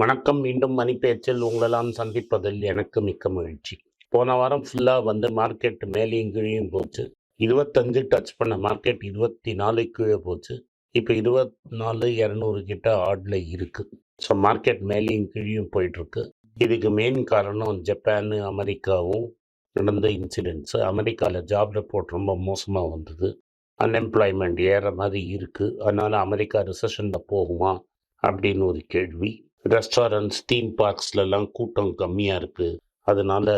வணக்கம் மீண்டும் மணிப்பேச்சில் உங்களெல்லாம் சந்திப்பதில் எனக்கு மிக்க மகிழ்ச்சி. போன வாரம் ஃபுல்லாக வந்து மார்க்கெட் மேலேயும் கீழேயும் போச்சு. இருபத்தஞ்சு டச் பண்ண மார்க்கெட் இருபத்தி நாலு கீழே போச்சு. இப்போ இருபத்தி நாலு இரநூறு கிட்ட ஆடில் இருக்குது ஸோ மார்க்கெட் மேலேயும் கீழேயும் போயிட்டுருக்கு. இதுக்கு மெயின் காரணம் ஜப்பானு அமெரிக்காவும் நடந்த இன்சிடென்ட்ஸு அமெரிக்காவில் ஜாப் ரிப்போர்ட் ரொம்ப மோசமாக வந்தது. அன்எம்ப்ளாய்மெண்ட் ஏற மாதிரி இருக்குது அதனால் அமெரிக்கா ரிசஷனில் போகுமா? அப்படின்னு ஒரு கேள்வி. ரெஸ்டாரண்ட்ஸ் தீம் பார்க்ஸ்லலாம் கூட்டம் கம்மியாக இருக்குது அதனால்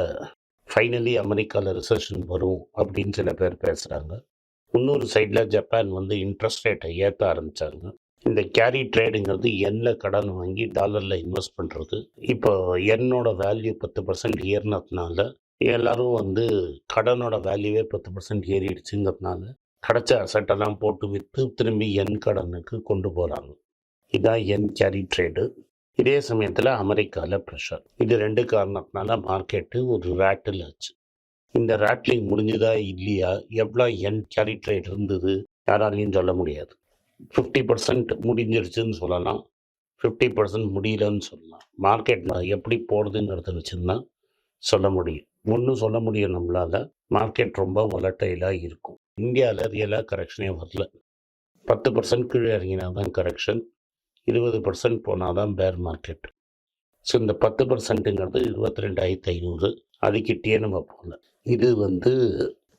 ஃபைனலி அமெரிக்காவில் ரிசர்ஷன் வரும் அப்படின்னு சில பேர் பேசுகிறாங்க இன்னொரு சைடில் ஜப்பான் வந்து இன்ட்ரெஸ்ட் ரேட்டை ஏற்ற ஆரம்பித்தாங்க இந்த கேரி ட்ரேடுங்கிறது எண்ணில் கடன் வாங்கி டாலரில் இன்வெஸ்ட் பண்ணுறது இப்போ எண்ணோட வேல்யூ பத்து பர்சன்ட் ஏறினதுனால எல்லாரும் வந்து கடனோட வேல்யூவே பத்து பர்சன்ட் ஏறிடுச்சுங்கிறதுனால கிடைச்ச அசட்டெல்லாம் போட்டு விற்று திரும்பி எண் கடனுக்கு கொண்டு போகிறாங்க இதுதான் என் கேரி ட்ரேடு இதே சமயத்தில் அமெரிக்காவில் ப்ரெஷர் இது ரெண்டு காரணத்தினால மார்க்கெட்டு ஒரு ரேட்டில் ஆச்சு. இந்த ரேட்லிங் முடிஞ்சுதா இல்லையா? எவ்வளோ என் கேரி ட்ரேட் இருந்தது? யாராலையும் சொல்ல முடியாது. ஃபிஃப்டி பர்சன்ட் முடிஞ்சிருச்சுன்னு சொல்லலாம். ஃபிஃப்டி பர்சன்ட் முடியலன்னு சொல்லலாம். மார்க்கெட் எப்படி போடுதுங்கிறத வச்சுருந்தா சொல்ல முடியும். ஒன்றும் சொல்ல முடியும் நம்மளால். மார்க்கெட் ரொம்ப வொலட்டைலாக இருக்கும். இந்தியாவில் ரியலாக கரெக்ஷனே வரல. பத்து பர்சன்ட் கீழே இறங்கினா தான் கரெக்ஷன் இருபது பர்சன்ட் போனால் தான் பேர் மார்க்கெட் ஸோ இந்த பத்து பர்சன்ட்டுங்கிறது இருபத்தி ரெண்டாயிரத்தி ஐநூறு. அதுக்கிட்டே நம்ம போகல. இது வந்து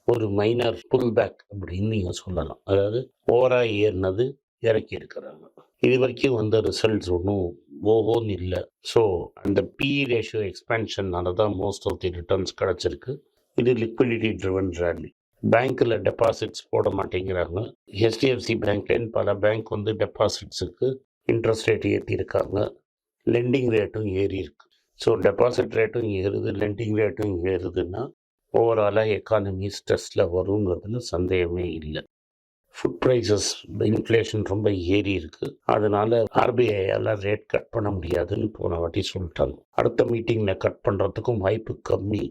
ஒரு மைனர் புல் பேக் அப்படின்னு நீங்கள் சொல்லலாம். அதாவது ஓவராக ஏறினது இறக்கி இருக்கிறாங்க. இது வரைக்கும் வந்த ரிசல்ட்ஸ் ஒன்றும் ஓஹோன்னு இல்லை. ஸோ அந்த பி ரேஷியோ எக்ஸ்பென்ஷன்னால தான் மோஸ்ட் ஆஃப் தி ரிட்டர்ன்ஸ் கிடச்சிருக்கு. இது லிக்விடிட்டி ட்ரிவன் ரேலி பேங்க்கில் டெபாசிட்ஸ் போட மாட்டேங்கிறாங்க. ஹெச்டிஎஃப்சி பேங்க்லேருந்து பல பேங்க் வந்து டெபாசிட்ஸுக்கு இன்ட்ரெஸ்ட் ரேட் ஏற்றிருக்காங்க லெண்டிங் ரேட்டும் ஏறி இருக்கு ஸோ டெபாசிட் ரேட்டும் ஏறுது. லெண்டிங் ரேட்டும் ஏறுதுன்னா ஓவராலாக எக்கானமி ஸ்ட்ரெஸ்ஸில் வருங்கிறதுல சந்தேகமே இல்லை. ஃபுட் ப்ரைஸஸ் இன்ஃப்ளேஷன் ரொம்ப ஏறி இருக்குது அதனால ஆர்பிஐயால் ரேட் கட் பண்ண முடியாதுன்னு போன வாட்டி சொல்லிட்டாங்க. அடுத்த மீட்டிங்கில் கட் பண்ணுறதுக்கும் வாய்ப்பு கம்மி.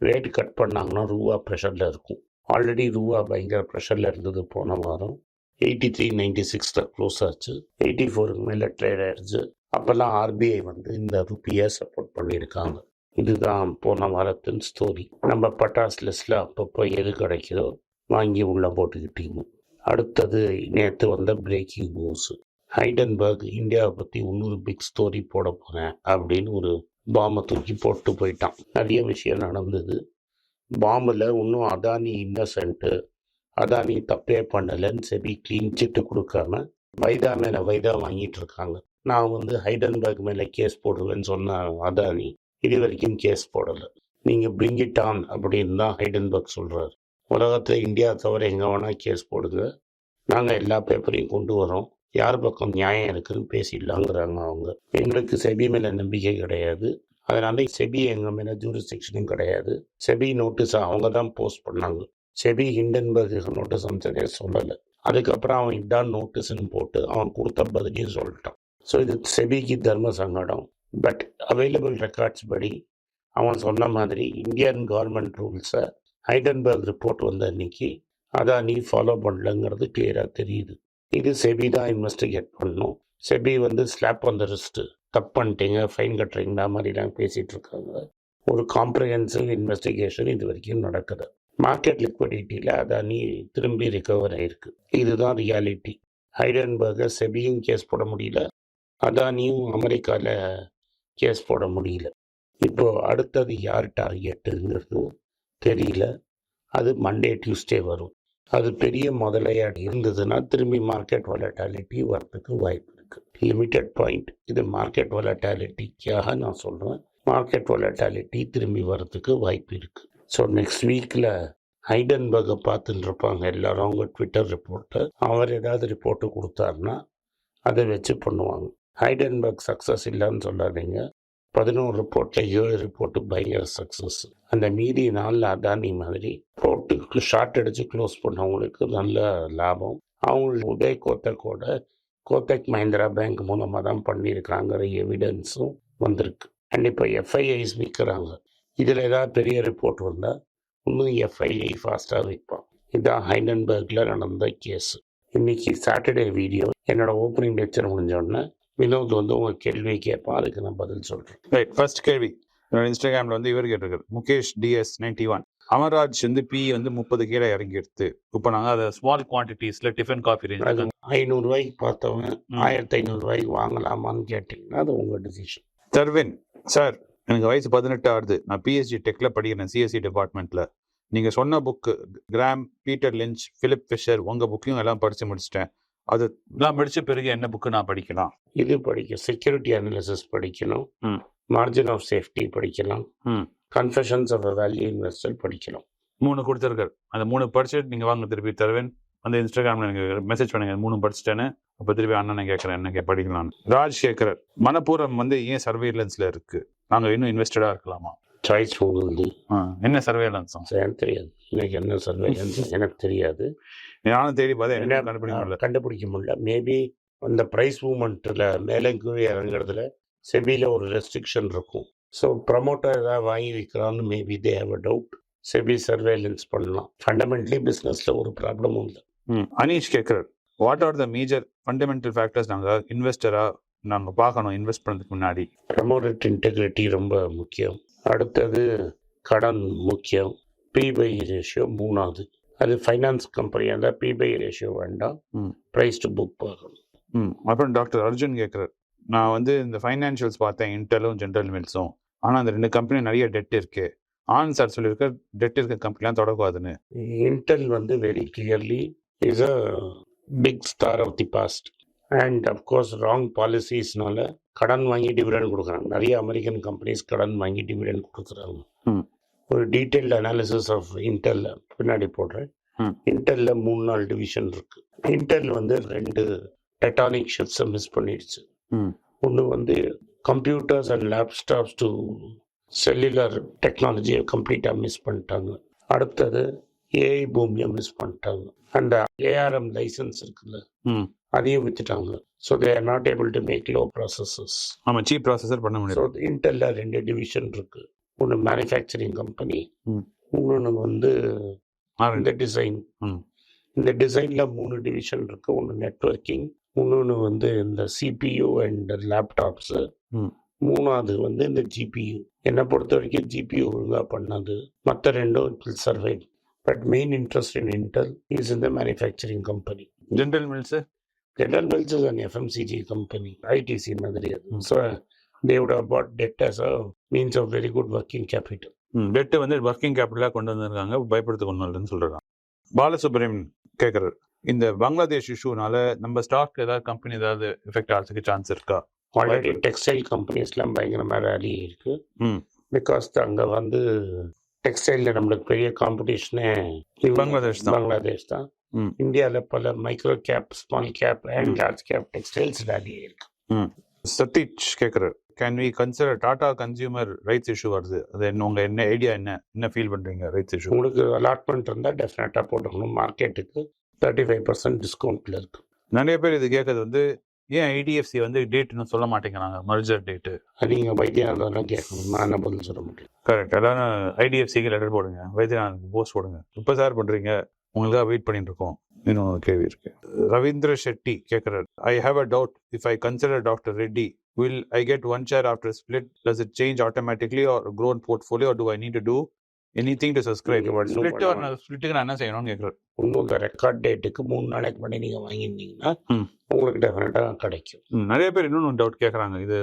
ரேட் கட் பண்ணாங்கன்னா ரூபா ப்ரெஷரில் இருக்கும். ஆல்ரெடி ரூபா பயங்கர ப்ரெஷரில் இருந்தது போன வாரம். எயிட்டி த்ரீ நைன்டி சிக்ஸில் க்ளோஸ் ஆச்சு. எயிட்டி ஃபோருக்கு மேலே ட்ரேட் ஆயிடுச்சு அப்போல்லாம் ஆர்பிஐ வந்து இந்த ருப்பியை சப்போர்ட் பண்ணியிருக்காங்க. இதுதான் போன வாரத்தின் ஸ்டோரி நம்ம பட்டாஸ் லிஸ்ட்டில் அப்பப்போ எது கிடைக்குதோ வாங்கி உள்ளே போட்டுக்கிட்டீங்க. அடுத்தது நேற்று வந்த பிரேக்கிங் நியூஸ் ஹைடன்பர்க் இந்தியாவை பற்றி இன்னொரு பிக் ஸ்டோரி போட போகிறேன் அப்படின்னு ஒரு பாம்பை தூக்கி போட்டு போயிட்டான். நிறைய விஷயம் நடந்தது. பாம்பில் இன்னும் அதானி இன்னசென்ட்டு அதானி தப்பே பண்ணலைன்னு செபி க்ளீன் சிட்டு கொடுக்காம வைதா மேலே வைதா வாங்கிட்டு இருக்காங்க. நான் வந்து ஹைடன்பர்க் மேலே கேஸ் போடுவேன்னு சொன்ன அதானி இது வரைக்கும் கேஸ் போடலை. நீங்கள் பிரிங்கிட் ஆன் அப்படின்னு தான் ஹைடன்பர்க் சொல்கிறார் உலகத்தில் இந்தியா தவிர எங்கே வேணால் கேஸ் போடுங்க. நாங்கள் எல்லா பேப்பரையும் கொண்டு வரோம். யார் பக்கம் நியாயம் இருக்குன்னு பேசிடலாங்கிறாங்க அவங்க. எங்களுக்கு செபி மேலே நம்பிக்கை கிடையாது. அதனால செபி எங்கள் மேலே ஜூரிஸ்டிக்ஷனும் கிடையாது. செபி நோட்டீஸை அவங்க தான் போஸ்ட் பண்ணாங்க. செபி ஹிண்டன்பர்க் நோட்டீஸ் அனுப்பிச்சதே சொல்லலை. அதுக்கப்புறம் அவன் இதான் நோட்டீஸ்னு போட்டு அவன் கொடுத்த பதிலையும் சொல்லிட்டான். ஸோ இது செபிக்கு தர்ம சங்கடம். பட் அவைலபிள் ரெக்கார்ட்ஸ் படி அவன் சொன்ன மாதிரி இந்தியன் கவர்மெண்ட் ரூல்ஸை ஹைடன்பர்க் ரிப்போர்ட் வந்த அன்னைக்கு அதான் நீ ஃபாலோ பண்ணலங்கிறது கிளியராக தெரியுது. இது செபி தான் இன்வெஸ்டிகேட் பண்ணணும் செபி வந்து ஸ்லாப் அந்த ரிஸ்ட்டு தப்பு பண்ணிட்டீங்க ஃபைன் கட்டுறீங்களா மாதிரிலாம் பேசிகிட்டு இருக்காங்க. ஒரு காம்ப்ரஹென்சிவ் இன்வெஸ்டிகேஷன் இது வரைக்கும் நடக்குது. மார்க்கெட் லிக்விடிட்டியில் அதானி திரும்பி ரிகவர் ஆயிருக்கு. இதுதான் ரியாலிட்டி ஹைடன்பர்கை செபியும் கேஸ் போட முடியல. அதானியும் அமெரிக்காவில் கேஸ் போட முடியல. இப்போ அடுத்தது யார் டார்கெட்டுங்கிறது தெரியல. அது மண்டே டியூஸ்டே வரும். அது பெரிய முதலையாடு இருந்ததுன்னா திரும்பி மார்க்கெட் வலட்டாலிட்டி வரதுக்கு வாய்ப்பு இருக்குது லிமிட்டட் பாயிண்ட் இது மார்க்கெட் வலட்டாலிட்டிக்காக நான் சொல்கிறேன் மார்க்கெட் வலட்டாலிட்டி திரும்பி வரதுக்கு வாய்ப்பு இருக்குது ஸோ நெக்ஸ்ட் வீக்கில் ஹைடன்பர்கை பார்த்துட்டு இருப்பாங்க எல்லாரும் அவங்க ட்விட்டர் ரிப்போர்ட்டை அவர் ஏதாவது ரிப்போர்ட்டு கொடுத்தாருன்னா அதை வச்சு பண்ணுவாங்க. ஹைடன்பர்க் சக்ஸஸ் இல்லைன்னு சொல்லாதீங்க. பதினோரு ரிப்போர்ட்டில் ஏழு ரிப்போர்ட்டு பயங்கர சக்ஸஸ் அந்த மீதி நாளில் அதானி மாதிரி போட்டுக்கு ஷார்ட் அடித்து க்ளோஸ் பண்ணவங்களுக்கு நல்ல லாபம். அவங்களுக்கு உதய் கோத்தக்கோட கோத்தக் மஹிந்திரா பேங்க் மூலமாக தான் பண்ணியிருக்காங்கிற எவிடன்ஸும் வந்திருக்கு. அண்ட் இப்போ எஃப்ஐஐஸ் விற்கிறாங்க இதில் ஏதாவது பெரிய ரிப்போர்ட் வந்தால் இன்னும் எஃப்ஐஐ ஃபாஸ்ட்டாக விற்பான் இதுதான் ஹைடன்பர்கில் நடந்த கேஸ் இன்னைக்கு சாட்டர்டே வீடியோ என்னோட ஓப்பனிங் லெக்சர் முடிஞ்ச உடனே வினோத் வந்து உங்கள் கேள்வி கேட்பான் அதுக்கு நான் பதில் சொல்கிறேன் ரைட் ஃபர்ஸ்ட் கேள்வி. என்னோட இன்ஸ்டாகிராம்ல வந்து இவர் கேட்டிருக்காரு. Mukesh TS ninety one Amarraj வந்து பி வந்து முப்பது கீழே இறங்கி எடுத்து இப்போ நாங்கள் அதை ஸ்மால் குவான்டிட்டிஸ்ல டிஃபன் காஃபி ரேஞ்ச் ஐநூறுரூவாய்க்கு பார்த்தவன் ம். ஆயிரத்தி ஐநூறுரூவாய்க்கு வாங்கலாமான்னு கேட்டிங்கன்னா அது உங்கள் டிசிஷன் தர்வின் சார் எனக்கு வயசு பதினெட்டு ஆகுது. நான் பிஎஸ்சி டெக்ல படிக்கிறேன் சிஎஸ்சி டிபார்ட்மெண்ட்ல நீங்க சொன்ன book Graham Peter Lynch Philip Fisher உங்க புக்கையும் எல்லாம் படிச்சு முடிச்சிட்டேன். அது நான் படிச்ச பிறகு என்ன புக்கு நான் படிக்கலாம்? இது படிக்க செக்யூரிட்டி அனாலிசிஸ் படிக்கணும். மார்ஜின் ஆஃப் சேஃப்டி படிக்கலாம். கன்ஃபெஷன்ஸ் ஆஃப் வேல்யூ இன்வெஸ்டர் படிக்கலாம். மூணு கொடுத்துருக்காரு. அந்த மூணு படிச்சுட்டு நீங்க வாங்க திருப்பி தருவேன். அந்த இன்ஸ்டாகிராம்ல எனக்கு மெசேஜ் பண்ணுங்க மூணு படிச்சுட்டேன்னு. அப்ப திருப்பி அண்ணனை கேட்கறேன் என்ன படிக்கலாம்னு. ராஜ் கேட்கிறார் மனப்பூர்வம் வந்து ஏன் சர்வேலன்ஸ்ல இருக்கு? நாங்க இன்னும் இன்வெஸ்டடா இருக்கலாமா? சாய்ஸ் ஆ, என்ன சர்வேலன்ஸ் எனக்கு தெரியாது. எனக்கு என்ன சர்வேலன்ஸ் எனக்கு தெரியாது. நானும் தேடி என்ன கண்டுபிடிக்க முடியல. கண்டுபிடிக்க முடியல. மேபி அந்த ப்ரைஸ் மூமெண்ட்டில் மேலே கீழே இறங்குறதுல செபியில் ஒரு ரெஸ்ட்ரிக்ஷன் இருக்கும். ஸோ ப்ரமோட்டர் ஏதாவது வாங்கி விற்கிறான்னு maybe they have a doubt SEBI surveillance பண்ணலாம். ஃபண்டமெண்டலி பிஸ்னஸில் ஒரு ப்ராப்ளமும் இல்லை. அனீஷ் கேட்கிறார். What are the major fundamental factors நாங்க இன்வெஸ்டரா நாங்க பார்க்கணும் இன்வெஸ்ட் பண்ணதுக்கு முன்னாடி. ப்ரமோட்டட் இன்டெகிரிட்டி ரொம்ப முக்கியம். அடுத்தது கடன் முக்கியம். பிபை ரேஷியோ மூணாவது. அது ஃபைனான்ஸ் கம்பெனியாக இருந்தால் பிபை ரேஷியோ வேண்டாம். ப்ரைஸ் டு புக் பார்க்கணும் ம். அப்புறம் டாக்டர் அர்ஜுன் கேட்குறார் நான் வந்து இந்த ஃபைனான்ஷியல்ஸ் பார்த்தேன் இன்டெலும் ஜென்ரல் மில்ஸும் ஆனால் அந்த ரெண்டு கம்பெனி நிறைய டெட் இருக்கு. ஆனந்த் சார் சொல்லியிருக்க டெட் இருக்க கம்பெனிலாம் தொடக்கூடாதுன்னு. Intel வந்து very clearly is a big star of the past. And of course wrong பாலிசிஸ்னால கடன் வாங்கி டிவிடெண்ட் கொடுக்குறாங்க. நிறைய அமெரிக்கன் கம்பெனிஸ் கடன் வாங்கி டிவிடெண்ட் கொடுக்குறாங்க. ஒரு டீட்டெயில்டு அனாலிசிஸ் ஆஃப் இன்டெல்ல பின்னாடி போடுறேன். இன்டெல்ல மூணு நாலு டிவிஷன் இருக்கு. இன்டெல் வந்து ரெண்டு டெட்டானிக் ஷிப்ஸை மிஸ் பண்ணிடுச்சு. ஒன்று வந்து computers and laptops to cellular டெக்னாலஜியை கம்ப்ளீட்டாக மிஸ் பண்ணிட்டாங்க. அடுத்தது ஏஐ பூமியை மிஸ் பண்ணிட்டாங்க. அந்த ஏஆர்எம் லைசன்ஸ் இருக்குல்ல. அதையும் வித்துட்டாங்க. So they are not able to make low processes ஆமாம் சீப் ப்ராசஸர் பண்ண ஸோ முடியாது இன்டெல்ல ரெண்டு டிவிஷன் இருக்கு. ஒன்று மேனுஃபேக்சரிங் கம்பெனி ம். இன்னொன்று வந்து. இந்த டிசைன் ம். இந்த டிசைனில் மூணு டிவிஷன் இருக்கு. ஒன்று நெட்வொர்க்கிங் இன்னொன்று வந்து இந்த சிபியு அண்ட் லேப்டாப்ஸு ம். மூணாவது வந்து இந்த ஜிபியு என்னை பொறுத்த வரைக்கும் ஜிபியு ஒழுங்காக பண்ணது. மற்ற ரெண்டும் சர்வை but main interest in Intel is இந்த manufacturing company General Mills is an FMCG company ITC மாதிரி அது ம். So they would have bought debt as a means of very good working capital debt வந்து working கேபிட்டலாக கொண்டு வந்திருக்காங்க பயப்படுத்த கொண்டு வரலன்னு சொல்றாங்க பாலசுப்ரமணியன் கேட்குறாரு இந்த பங்களாதேஷ் இஷ்யூனால நம்ம ஸ்டாக் ஏதாவது கம்பெனி ஏதாவது எஃபெக்ட் ஆகிறதுக்கு சான்ஸ் இருக்கா ஆல்ரெடி டெக்ஸ்டைல் கம்பெனிஸ்லாம் பயங்கரமாக ரேலி இருக்கு. பிகாஸ் அங்கே வந்து டெக்ஸ்டைலில் நம்மளுக்கு பெரிய காம்படிஷனே பங்களாதேஷ் தான். பங்களாதேஷ் தான். இந்தியாவில் பல micro cap small cap and. Large cap textiles rally இருக்கு சதீஷ் கேட்குறாரு can we consider Tata Consumer rights issue வருது அது என்ன உங்க என்ன ஐடியா என்ன என்ன ஃபீல் பண்றீங்க ரைட்ஸ் இஷ்யூ உங்களுக்கு அலாட்மெண்ட் இருந்தால் டெஃபினட்டாக போட்டுக்கணும் மார்க்கெட்டுக்கு தேர்ட்டி ஃபைவ் பர்சன்ட் டிஸ்கவுண்ட்டில் இருக்கு நிறைய பேர் இது கேட்கறது வந்து ஏன் ஐடிஎஃப்சி வந்து டேட் இன்னும் சொல்ல மாட்டேங்கிறாங்க? மர்ஜர் டேட்டு நீங்கள் வைத்தியநாதெல்லாம் கேட்கணும். நான் என்ன பதில் சொல்ல முடியும்? கரெக்ட் அதான் ஐடிஎஃப்சிக்கு லெட்டர் போடுங்க. வைத்தியநாத் போஸ்ட் போடுங்க. இப்போ சார் பண்றீங்க? உங்களுக்காக வெயிட் பண்ணிட்டு இருக்கோம் கேள்வி இருக்கு. ரவீந்திர ஷெட்டி கேட்கிறார் I have a doubt if I consider doctor Reddy will I get one share after split does it change automatically or grown portfolio do I need to do anything to subscribe split பண்ண. ஸ்பிளிட்டுக்கு நான் என்ன செய்யணும்னு கேட்குறேன் இந்த record டேட்டுக்கு மூணு நாளைக்கு முன்னாடி நீங்கள் வாங்கியிருந்தீங்கன்னா. உங்களுக்கு டெஃபினட்டாக கிடைக்கும். நிறைய பேர் இன்னொன்று டவுட் கேட்குறாங்க இது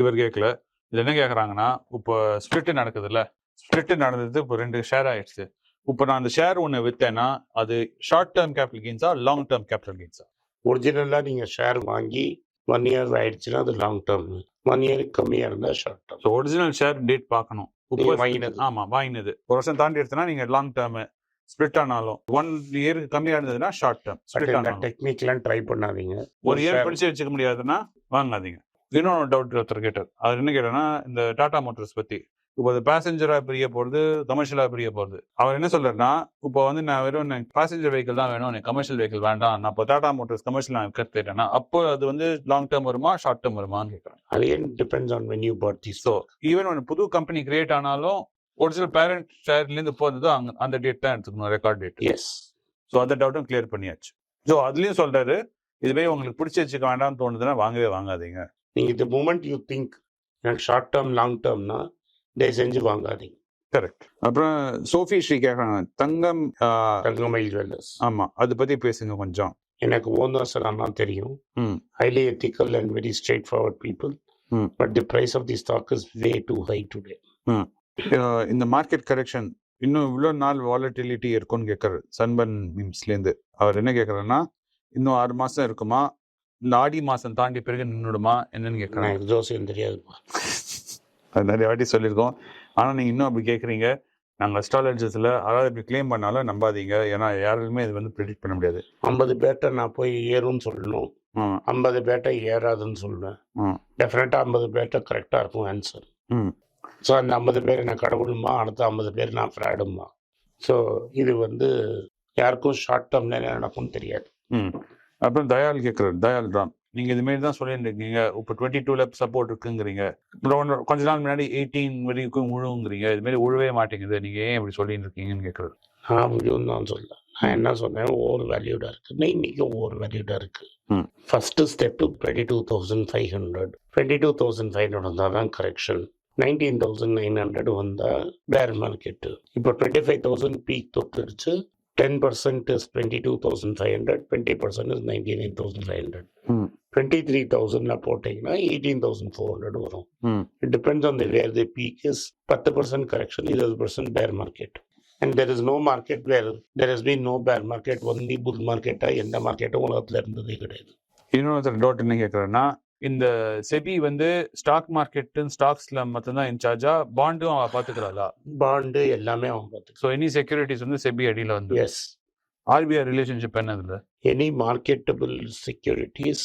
இவர் கேட்கல இது என்ன கேட்குறாங்கன்னா இப்போ ஸ்பிளிட் நடக்குதுல்ல. ஸ்பிளிட் நடந்தது இப்போ ரெண்டு ஷேர் ஆயிடுச்சு. இப்போ நான் அந்த ஷேர் ஒன்று விற்றேன்னா அது ஷார்ட் டேர்ம் கேபிட்டல் கெயின்ஸா லாங் டேர்ம் கேபிட்டல் கெயின்ஸா ஒரிஜினலாக நீங்கள் ஷேர் வாங்கி ஒன் இயர் ஆயிடுச்சுன்னா அது லாங் டேர்ம் ஒன் இயருக்கு கம்மியாக இருந்தால் short term so original share date பார்க்கணும். வாங்கினது. ஆமா வாங்கினது. ஒரு வருஷம் தாண்டி எடுத்தனா நீங்க லாங் டேர்ம் ஸ்பிளிட் ஆனாலும் ஒன் இயர் கம்மியா இருந்ததுன்னா ஷார்ட் டேர்ம் ஸ்பிளிட் ஆனாலும். டெக்னிக்லாம் ட்ரை பண்ணாதீங்க. ஒரு இயர் பிடிச்சு வச்சுக்க முடியாதுன்னா வாங்காதீங்க. இன்னொன்று டவுட் ஒருத்தர் கேட்டார். அவர் என்ன கேட்டார்னா இந்த டாடா மோட்டர்ஸ் பத்தி இப்போ அது பேசஞ்சரா பிரிய போறது கமர்ஷியலா பிரிய போறது. அவர் என்ன சொல்றாருன்னா இப்போ வந்து நான் வெறும் பேசஞ்சர் வெஹிக்கிள் தான் வேணும் எனக்கு கமர்ஷியல் வெஹிக்கிள் வேண்டாம். நான் இப்போ டாடா மோட்டர்ஸ் கமர்ஷியல் நான் கேட்டேன்னா அப்போ அது வந்து லாங் டேர்ம் வருமா ஷார்ட் டேர்ம் வருமான்னு கேட்குறாங்க again depends on when you bought the so even ஒரு புது கம்பெனி கிரியேட் ஆனாலும் ஒரு சில பேரண்ட் ஷேர்லேருந்து போகிறது அங்க அந்த டேட் தான் எடுத்துக்கணும் ரெக்கார்ட் டேட் எஸ் ஸோ அந்த டவுட்டும் கிளியர் பண்ணியாச்சு. ஸோ அதுலயும் சொல்றாரு இதுவே உங்களுக்கு பிடிச்சி வச்சுக்க வேண்டாம்னு தோணுதுன்னா வாங்கவே வாங்காதீங்க. நீங்கள் த மூமெண்ட் யூ திங்க் எனக்கு ஷார்ட் டேர்ம் லாங் டேர்ம்னா தயவு செஞ்சு வாங்காதீங்க. கரெக்ட் அப்புறம் சோஃபி ஸ்ரீ கேட்குறாங்க தங்கம் ஆஹ், தங்கமயில் ஜுவல்லர்ஸ் ஆமா அது பத்தி பேசுங்க கொஞ்சம். எனக்கு ஓனர்ஸ்லாம் தெரியும். ம். Highly ethical and very straightforward people. But the price of the stock is way too high today இந்த மார்க்கெட் கரெக்ஷன் இன்னும் இவ்வளோ நாள் வாலட்டிலிட்டி இருக்கும்னு கேட்குறாரு சன்பன் மீம்ஸ்லேருந்து அவர் என்ன கேட்குறாருன்னா இன்னும் ஆறு மாசம் இருக்குமா? இந்த ஆடி மாசம் தாண்டி பிறகு நின்றுடுமா என்னன்னு கேட்குறாங்க எனக்கு ஜோசியம் தெரியாதுப்பா அது நிறைய வாட்டி சொல்லியிருக்கோம். ஆனால் நீங்கள் இன்னும் அப்படி கேட்குறீங்க. நாங்கள் அஸ்ட்ராலஜிஸில் அதாவது இப்படி க்ளைம் பண்ணாலும் நம்பாதீங்க. ஏன்னா யாருமே இது வந்து ப்ரிடிக்ட் பண்ண முடியாது. ஐம்பது பேர்ட்ட நான் போய் ஏறும்னு சொல்லணும். ஐம்பது பேர்ட்ட ஏறாதுன்னு சொல்லுவேன். டெஃபினட்டாக ஐம்பது பேர்ட்ட கரெக்டாக இருக்கும் ஆன்சர். ஸோ அந்த ஐம்பது பேர் நான் கடவுளுமா அடுத்த ஐம்பது பேர் நான் ஃப்ராடுமா ஸோ இது வந்து யாருக்கும் ஷார்ட் டேர்ம்ல என்ன நடக்கும்னு தெரியாது. அப்புறம் தயால் கேட்குறாரு. தயால் ராம். நீங்கள் இதுமாரி தான் சொல்லிட்டு இருக்கீங்க இப்போ டுவெண்ட்டி டூல சப்போர்ட் இருக்குங்கிறீங்க. கொஞ்ச நாள் முன்னாடி எயிட்டீன் வரைக்கும் உழுவுங்கிறீங்க இதுமாரி உழுவே மாட்டேங்குது. நீங்கள் ஏன் இப்படி சொல்லிட்டு இருக்கீங்கன்னு கேட்குறாரு நான் முடியும் தான் சொல்ல நான் என்ன சொன்னேன்? ஓவர் வேல்யூடாக இருக்குன்னு இன்னைக்கு ஓவர் வேல்யூடாக இருக்கு. ம். First step twenty two thousand five hundred twenty two thousand five hundred தான் correction nineteen thousand nine hundred வந்தால் பேர் மார்க்கெட்டு இப்போ twenty five thousand peak தொட்டுடுச்சு ten percent is twenty two thousand five hundred twenty percent is ninety nine thousand five hundred. Twenty three தௌசண்ட்ல போட்டிங்கன்னா eighteen thousand four hundred வரும். It depends on the where the peak is. பத்து percent correction இருபது percent bear market and there is no market where there is been no bear market only bull மார்க்கெட்டா எந்த மார்க்கெட்டும் உலகத்துல இருந்ததே கிடையாது. இன்னொருத்தர் doubt என்ன கேட்குறாருன்னா இந்த செபி வந்து ஸ்டாக் மார்க்கெட்டு ஸ்டாக்ஸ்ல மட்டும்தான் இன்சார்ஜா பாண்டும் அவ பார்த்துக்கிறாளா பாண்டு எல்லாமே அவன் பார்த்துக்கலாம் ஸோ எனி செக்யூரிட்டிஸ் வந்து செபி அடியில் வந்து. எஸ் ஆர்பிஐ ரிலேஷன்ஷிப் என்ன இதுல any marketable securities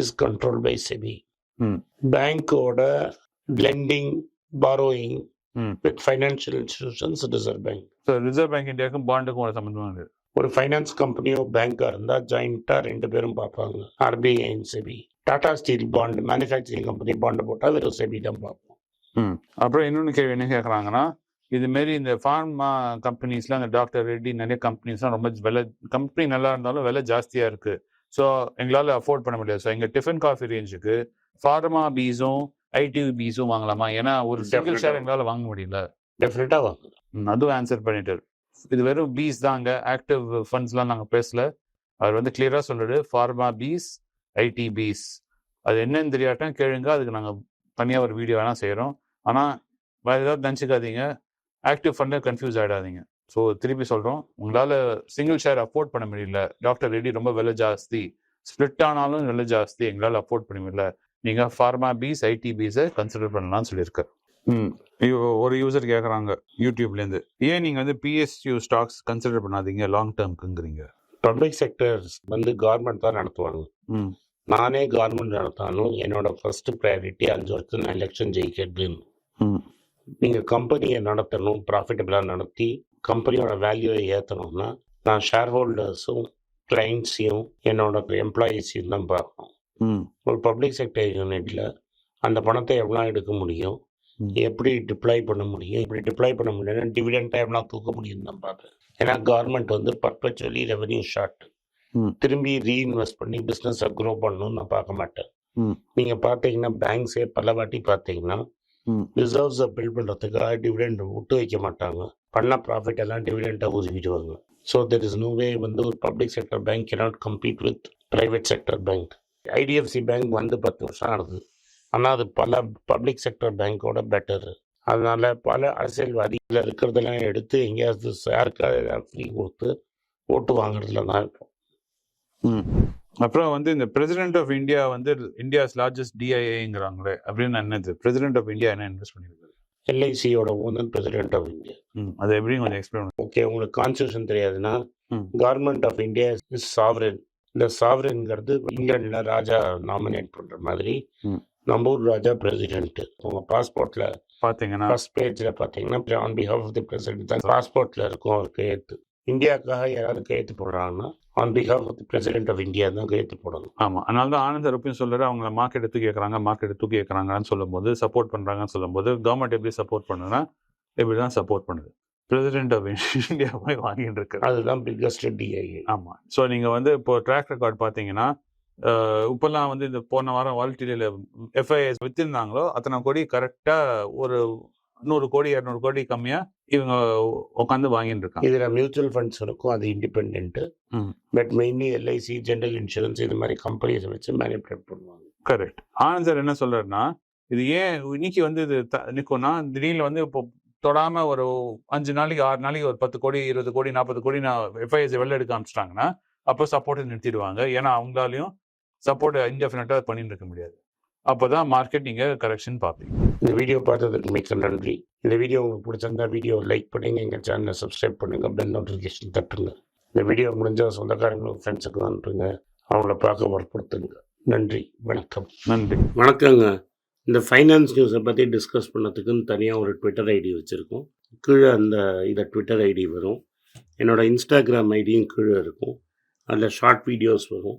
is control by SEBI. பேங்கோட lending borrowing. With financial institutions reserve bank so reserve bank இந்தியாவுக்கும் பாண்டுக்கும் ஒரு சம்மந்தம் இருக்குது ஒரு ஃபைனான்ஸ் கம்பெனியோ பேங்காக இருந்தால் ஜாயிண்ட்டாக ரெண்டு பேரும் பார்ப்பாங்க. RBI and SEBI Tata Steel bond manufacturing company bond போட்டால் வெறும் செபி தான் பார்ப்போம். ம் அப்புறம் இன்னொன்று கேள்வி என்ன கேட்குறாங்கன்னா இது மாரி இந்த ஃபார்மா கம்பெனிஸ்லாம் இந்த டாக்டர் ரெட்டி நிறைய கம்பெனிஸ்லாம் ரொம்ப விலை கம்பெனி நல்லா இருந்தாலும் விலை ஜாஸ்தியாக இருக்கு. ஸோ எங்களால் அஃபோர்ட் பண்ண முடியாது. ஸோ எங்கள் டிஃபன் காஃபி ரேஞ்சுக்கு ஃபார்மா பீஸும் ஐடி பீஸும் வாங்கலாமா? ஏன்னா ஒரு சிங்கிள். ஷேர் எங்களால் வாங்க முடியல. டெஃபினட்டாக வாங்க. ம், அதுவும் ஆன்சர் பண்ணிட்டாரு. இது வெறும் பீஸ் தாங்க. ஆக்டிவ் ஃபண்ட்ஸ்லாம் நாங்கள் பேசல. அவர் வந்து கிளியராக சொல்றாரு ஃபார்மா பீஸ் ஐடி பீஸ் அது என்னன்னு தெரியாட்டம் கேளுங்க. அதுக்கு நாங்கள் தனியாக ஒரு வீடியோ வேணால் செய்கிறோம் ஆனால் வேறு ஏதாவது நினச்சிக்காதீங்க. ஆக்டிவ் ஃபண்டில் கன்ஃபியூஸ் ஆகிடாதீங்க ஸோ திருப்பி சொல்கிறோம் உங்களால் சிங்கிள் ஷேர் அஃபோர்ட் பண்ண முடியல. டாக்டர் ரெட்டி ரொம்ப விலை ஜாஸ்தி. ஸ்ப்ளிட் ஆனாலும் விலை ஜாஸ்தி. எங்களால் அஃபோர்ட் பண்ண முடியல. நீங்கள் ஃபார்மா பீஸ் ஐடி பீஸை கன்சிடர் பண்ணலாம்னு சொல்லியிருக்காரு ம். ஒரு யூசர் கேட்குறாங்க யூடியூப்லேருந்து. ஏன் நீங்கள் வந்து பிஎஸ்யூ ஸ்டாக்ஸ் கன்சிடர் பண்ணாதீங்க லாங் டேர்ம்க்குங்கிறீங்க பப்ளிக் செக்டர்ஸ் வந்து கவர்மெண்ட் தான் நடத்துவாங்க. ம். நானே கவர்மெண்ட் நடத்தாலும் என்னோட ஃபர்ஸ்ட் ப்ரையாரிட்டி அஞ்சு வருஷம் நான் எலெக்ஷன் ஜெயிக்கிறதுன்னு. ம். நீங்கள் கம்பெனியை நடத்தணும் ப்ராஃபிட்டபிளாக நடத்தி கம்பெனியோட வேல்யூவை ஏற்றணும்னா நான் ஷேர் ஹோல்டர்ஸும் கிளைண்ட்ஸையும் என்னோட எம்ப்ளாயீஸையும் தான் பார்க்கணும் ஒரு பப்ளிக் செக்டர் யூனிட்ல அந்த பணத்தை எவ்வளோ எடுக்க முடியும். எப்படி டிப்ளாய் பண்ண முடியும் இப்படி டிப்ளாய் பண்ண முடியும்னா டிவிடெண்டாக எவ்வளோ தூக்க முடியும் தான் பார்ப்பேன் ஏன்னா கவர்மெண்ட் வந்து பர்பச்சுவலி ரெவன்யூ ஷார்ட். திரும்பி ரீஇன்வெஸ்ட் பண்ணி பிஸ்னஸை க்ரோ பண்ணணும்னு நான் பார்க்க மாட்டேன். நீங்கள் பார்த்தீங்கன்னா பேங்க்ஸே பல வாட்டி பார்த்தீங்கன்னா. ரிசர்வ்ஸை பில்ட் பண்ணுறதுக்காக டிவிடெண்ட் விட்டு வைக்க மாட்டாங்க பண்ண ப்ராஃபிட் எல்லாம் டிவிடெண்டாக ஊதிக்கிடுவாங்க so there is no way வந்து ஒரு public sector bank not compete with private sector bank IDFC bank வந்து பத்து வருஷம் ஆகுது ஆனால் அது பல பப்ளிக் செக்டர் பேங்க்கோட பெட்டர் அதனால் பல அரசியல்வாதிகள் இருக்கிறதெல்லாம் எடுத்து எங்கேயாவது யாருக்காவது ஃப்ரீ கொடுத்து ஓட்டு வாங்குறதுல தான் இருக்கும். ம். அப்புறம் வந்து இந்த பிரசிடென்ட் ஆஃப் இந்தியா வந்து இந்தியாஸ் லார்ஜஸ்ட் டிஐஏங்கிறாங்களே அப்படின்னு என்னது? பிரசிடென்ட் ஆஃப் இந்தியா என்ன இன்வெஸ்ட் பண்ணியிருக்காங்க எல்ஐசியோட ஓனர் பிரசிடென்ட் ஆஃப் இந்தியா அது எப்படி கொஞ்சம் எக்ஸ்பிளைன் ஓகே உங்களுக்கு கான்ஸ்டியூஷன் தெரியாதுன்னா. Government of India is sovereign இந்த சாவரன்ங்கிறது இங்கிலாந்துல ராஜா நாமினேட் பண்ற மாதிரி ம். நம்பூர் ராஜா பிரசிடென்ட் உங்க பாஸ்போர்ட்ல பார்த்தீங்கன்னா ஃபர்ஸ்ட் பேஜ்ல பாத்தீங்கன்னா on behalf of the President தான் பாஸ்போர்ட்ல இருக்கும் ஒரு கையெழுத்து இந்தியாவுக்காக யாராவது கையெழுத்து போடுறாங்கன்னா on behalf of the President of India தான் கையெழுத்து போடணும். ஆமா அதனால தான் ஆனந்த ரூபியும் சொல்றாரு. அவங்க மார்க்கெட் தூக்கி கேட்கறாங்க மார்க்கெட் தூக்கி கேட்கறாங்கன்னு சொல்லும்போது சப்போர்ட் பண்றாங்கன்னு சொல்லும்போது கவர்மெண்ட் எப்படி சப்போர்ட் பண்ணுதுன்னா இப்படி தான் சப்போர்ட் பண்ணுது. பிரசிடென்ட் ஆஃப் இந்தியா போய் வாங்கிட்டு இருக்காரு. அதுதான் பிக்கஸ்ட் டிஐஏ ஆமா. ஸோ நீங்க வந்து இப்போ ட்ராக் ரெக்கார்ட் பார்த்தீங்கன்னா இப்பெல்லாம் வந்து இந்த போன வாரம் வால்டிலியில் எஃப்ஐஎஸ் வித்திருந்தாங்களோ அத்தனை கோடி கரெக்டா ஒரு நூறு கோடி இரநூறு கோடி கம்மியா இவங்க உட்காந்து வாங்கிட்டு இருக்காங்க இதுல மியூச்சுவல் ஃபண்ட்ஸ் இருக்கும் அது இண்டிபெண்ட் ம். But mainly LIC general insurance இது மாதிரி கம்பெனிஸை வச்சு மேனிபுலேட் பண்ணுவாங்க. கரெக்ட் ஆனந்த் சார் என்ன சொல்றாருன்னா இது ஏன் இன்னைக்கு வந்து இது த- நிக்கும்னா திடீர்னு வந்து இப்போ தொடாம ஒரு அஞ்சு நாளைக்கு ஆறு நாளைக்கு ஒரு பத்து கோடி இருபது கோடி நாற்பது கோடி நான் எஃப்ஐஎஸ் வெளில எடுக்க ஆரம்பிச்சிட்டாங்கன்னா அப்போ சப்போர்ட்டை நிறுத்திடுவாங்க. ஏன்னா அவங்களாலையும் சப்போர்ட் இன்டெஃபினட்டாக பண்ணிட்டு இருக்க முடியாது. அப்போதான் மார்க்கெட் நீங்க கரெக்ஷன் பார்ப்பீங்க. இந்த வீடியோ பார்த்ததுக்கு மிக்க நன்றி. இந்த வீடியோ உங்களுக்கு பிடிச்சிருந்தா வீடியோ லைக் பண்ணுங்க எங்கள் சேனலை சப்ஸ்கிரைப் பண்ணுங்க பெல் நோட்டிஃபிகேஷன் தட்டுங்க. இந்த வீடியோ முடிஞ்ச சொந்தக்காரங்களுக்கு ஃப்ரெண்ட்ஸுக்கு அனுப்புங்க. அவங்கள பார்க்க வற்புறுத்துங்க. நன்றி வணக்கம். நன்றி. வணக்கங்க. இந்த ஃபைனான்ஸ் நியூஸை பற்றி டிஸ்கஸ் பண்ணதுக்குன்னு தனியாக ஒரு ட்விட்டர் ஐடி வச்சுருக்கோம். கீழே அந்த இதை ட்விட்டர் ஐடி வரும். என்னோட இன்ஸ்டாகிராம் ஐடியும் கீழே இருக்கும். அதில் ஷார்ட் வீடியோஸ் வரும்.